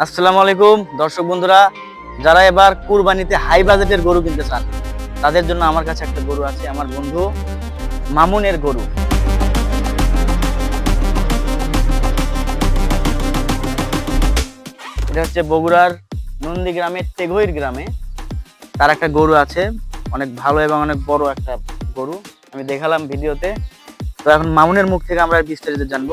আসসালামু আলাইকুম। দর্শক বন্ধুরা, যারা এবার কুরবানিতে হাই বাজেটের গরু কিনতে চান, তাদের জন্য আমার কাছে একটা গরু আছে, আমার বন্ধু মামুনের গরু। এটা হচ্ছে বগুড়ার নন্দীগ্রামের টেগইর গ্রামে। তার একটা গরু আছে, অনেক ভালো এবং অনেক বড় একটা গরু। আমি দেখালাম ভিডিওতে। তো এখন মামুনের মুখ থেকে আমরা বিস্তারিত জানব।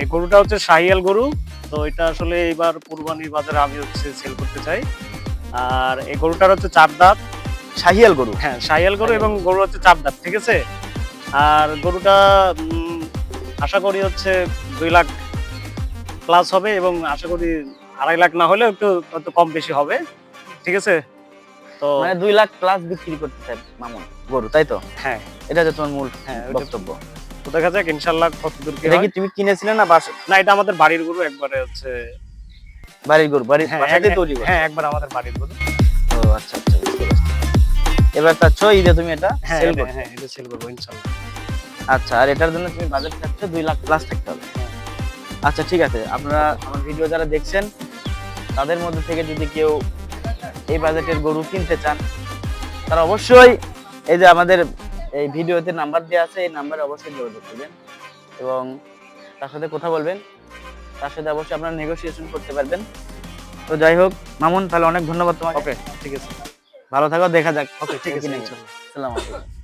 এই গরুটা হচ্ছে শাহিয়াল গরু। তো এটা আসলে এবার কুরবানি বাজারে আমি হচ্ছে সেল করতে চাই। আর এই গরুটার হচ্ছে চার দাঁত। শাহিয়াল গরু? হ্যাঁ শাহিয়াল গরু এবং গরু হচ্ছে চার দাঁত ঠিক আছে? আর গরুটা আশা করি হচ্ছে দুই লাখ প্লাস হবে এবং আশা করি আড়াই লাখ না হলেও একটু হয়তো কম বেশি হবে ঠিক আছে? তো মানে দুই লাখ প্লাস বিক্রি করতে চাই মামুন গরু তাই তো? হ্যাঁ। এটা হচ্ছে তোমার মূল হ্যাঁ, বক্তব্য। তো দেখা যাক ইনশাল্লাহ কত দূর কি এটা কি তুমি কিনেছিলে না বাস না এটা আমাদের বাড়ির গরু একবারে হচ্ছে বাড়ির গরু বাড়ির হ্যাঁ বাসাতে তৈরি করো? হ্যাঁ একবার আমাদের বাড়ির গরু ও আচ্ছা আচ্ছা বুঝতে পারছি। এবার চাচ্ছ ঈদে তুমি এটা হ্যাঁ সেল এটা- করতে হ্যাঁ এটা সেল করব ইনশাল্লাহ আচ্ছা আর এটার জন্য তুমি বাজেট চাচ্ছ দুই লাখ প্লাস থাকতে হবে হ্যাঁ। আচ্ছা ঠিক আছে আপনারা আমার ভিডিও যারা দেখছেন তাদের মধ্যে থেকে যদি কেউ এই বাজেটের গরু কিনতে চান তারা অবশ্যই এই যে আমাদের এই ভিডিওতে নাম্বার দেওয়া আছে এই নাম্বারে অবশ্যই যোগাযোগ করবেন এবং তার সাথে কথা বলবেন। তার সাথে অবশ্যই আপনারা নেগোসিয়েশন করতে পারবেন। তো যাই হোক মামুন তাহলে অনেক ধন্যবাদ তোমাকে। ওকে ঠিক আছে। ভালো থাকো দেখা যাক। ওকে ঠিক আছে আসসালামু আলাইকুম।